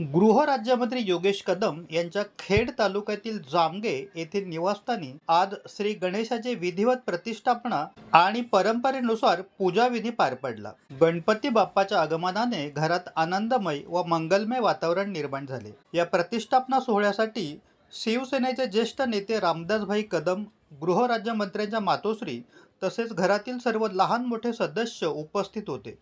गृहराज्यमंत्री योगेश कदम यांच्या खेड तालुक्यातील जामगे येथील निवासस्थानी आज श्री गणेशाचे विधिवत प्रतिष्ठापना आणि परंपरेनुसार पूजाविधी पार पडला. गणपती बाप्पाच्या आगमनाने घरात आनंदमय व मंगलमय वातावरण निर्माण झाले. या प्रतिष्ठापना सोहळ्यासाठी शिवसेनेचे ज्येष्ठ नेते रामदासभाई कदम गृहराज्यमंत्र्यांच्या मातोश्री तसेच घरातील सर्व लहान मोठे सदस्य उपस्थित होते.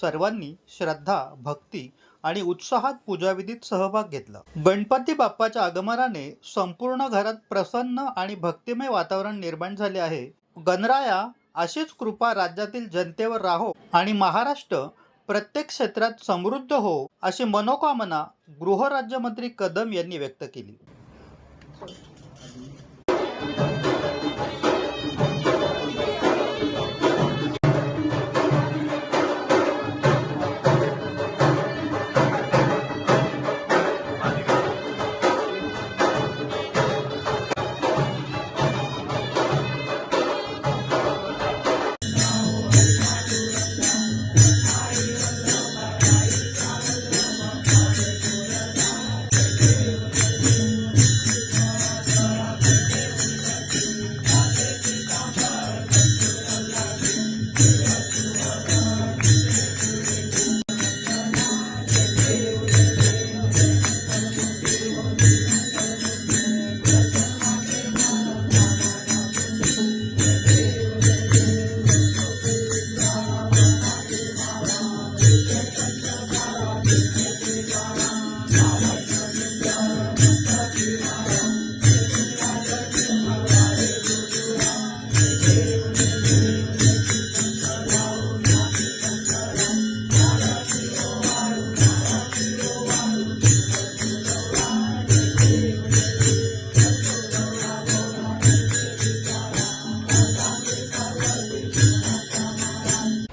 सर्वांनी श्रद्धा भक्ती आणि उत्साहात पूजाविधीत सहभाग घेतला. गणपती बाप्पाच्या आगमनाने संपूर्ण घरात प्रसन्न आणि भक्तिमय वातावरण निर्माण झाले आहे. गणराया अशीच कृपा राज्यातील जनतेवर राहो आणि महाराष्ट्र प्रत्येक क्षेत्रात समृद्ध हो अशी मनोकामना गृहराज्यमंत्री कदम यांनी व्यक्त केली.